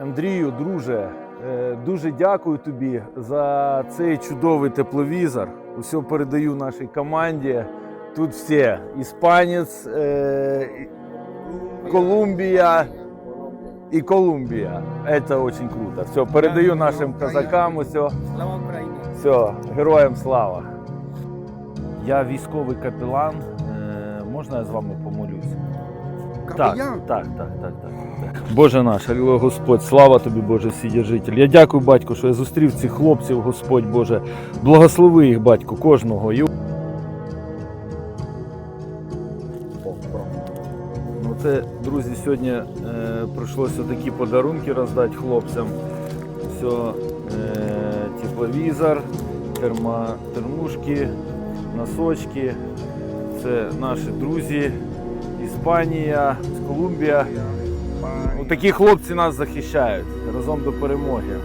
Андрію, друже, е, дуже дякую тобі за цей чудовий тепловізор. Усе передаю нашій команді. Тут всі іспанець, е, Колумбія і Колумбія. Це дуже круто. Все, передаю нашим казакам. Усе. Все, героям слава. Я військовий капелан. Е, Можна я з вами помолюсь? Так, Капеллян? так, так, так, так, так. Боже наш, алілуя Господь, слава тобі, Боже, Вседержитель. Я дякую, батько, що я зустрів цих хлопців, Господь Боже. Благослови їх, батько, кожного. І... Ну, це, друзі, сьогодні е, прийшлося такі подарунки роздати хлопцям. Все, е, тепловізор, термо, термушки, носочки. Це наші друзі, Іспанія, Колумбія. Такі хлопці нас захищають разом до перемоги.